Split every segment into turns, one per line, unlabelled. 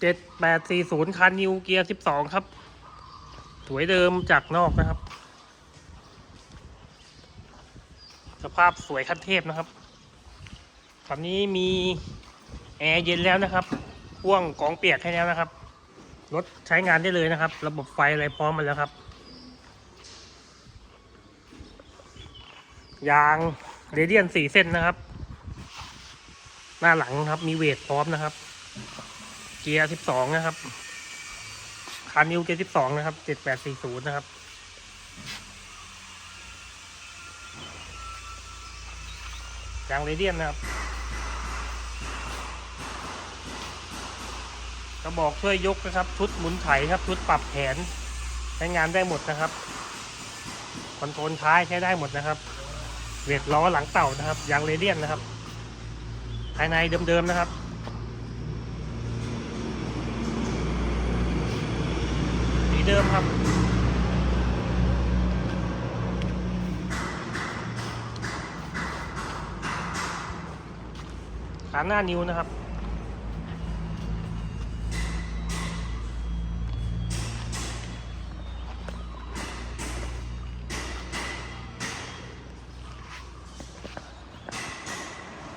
เจ็ดแปดสี่ศูนย์คันนิวเกียร์สิบสองครับ สวยเดิมจากนอกนะครับ สภาพสวยขั้นเทพนะครับคันนี้มีแอร์เย็นแล้วนะครับพ่วงกองเปียกให้แล้วนะครับ รถใช้งานได้เลยนะครับ ระบบไฟอะไรพร้อมมาแล้วครับ ยางเรเดียนสี่เส้นนะครับ หน้าหลังครับมีเวทพร้อมนะครับ เกียร์สิบสองนะครับคานิวเกียร์สิบสองนะครับเจ็ดแปดสี่ศูนย์นะครับยางเรเดียนนะครับกระบอกช่วยยกนะครับ ชุดหมุนไถครับชุดปรับแผนใช้งานได้หมดนะครับคอนโทรลท้ายใช้ได้หมดนะครับเวทล้อหลังเต่านะครับยางเรเดียนนะครับ ภายในเดิมๆนะครับ สีเดิมครับ ขาหน้านิ้วนะครับ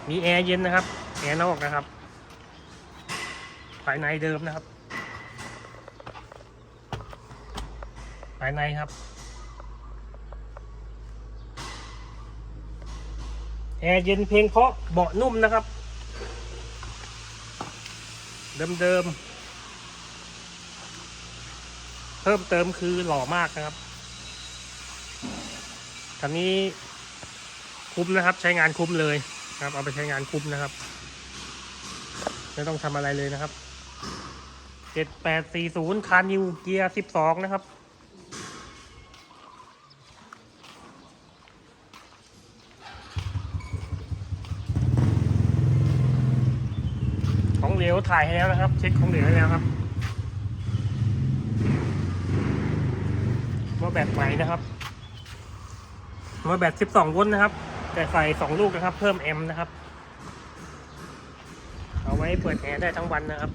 มีแอร์เย็นนะครับ แอร์นอกนะครับ ภายในเดิมนะครับายในครับ แอร์เย็นเพลงเพราะเบาะนุ่มนะครับ เดิมๆ เพิ่มเติมคือหล่อมากนะครับคันนี้คุ้มนะครับ ใช้งานคุ้มเลยครับ เอาไปใช้งานคุ้มนะครับ ไม่ต้องทำอะไรเลยนะครับเจ็ดแปดสี่ศูนย์คานิวเกียร์สิบสองนะครับ ของ เหลวถ่ายให้แล้วนะครับ เช็คของเหลวให้แล้วครับว่าแบตใหม่นะครับว่าแบต 12 โวลต์นะครับ แต่ใส่ 2 ลูกนะครับ เพิ่มแอมป์นะครับ เอาไว้เปิดแอร์ได้ทั้งวันนะครับ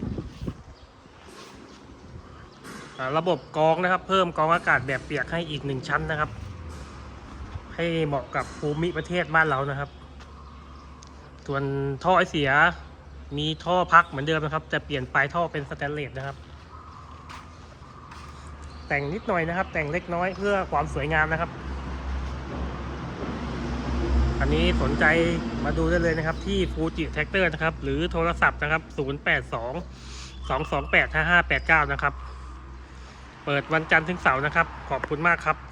ระบบกรองนะครับ เพิ่มกรองอากาศแบบเปียกให้อีกหนึ่งชั้นนะครับ ให้เหมาะกับภูมิประเทศบ้านเรานะครับ ส่วนท่อไอเสีย มีท่อพักเหมือนเดิมนะครับจะเปลี่ยนปลายท่อเป็นสแตนเลสนะครับ แต่งนิดหน่อยนะครับ แต่งเล็กน้อยเพื่อความสวยงามนะครับ อันนี้สนใจมาดูได้เลยนะครับ ที่ฟูจิแท็กเตอร์นะครับ หรือโทรศัพท์นะครับ 082 228 5589 นะครับ เปิดวันจันทร์ถึงเสาร์นะครับ ขอบคุณมากครับ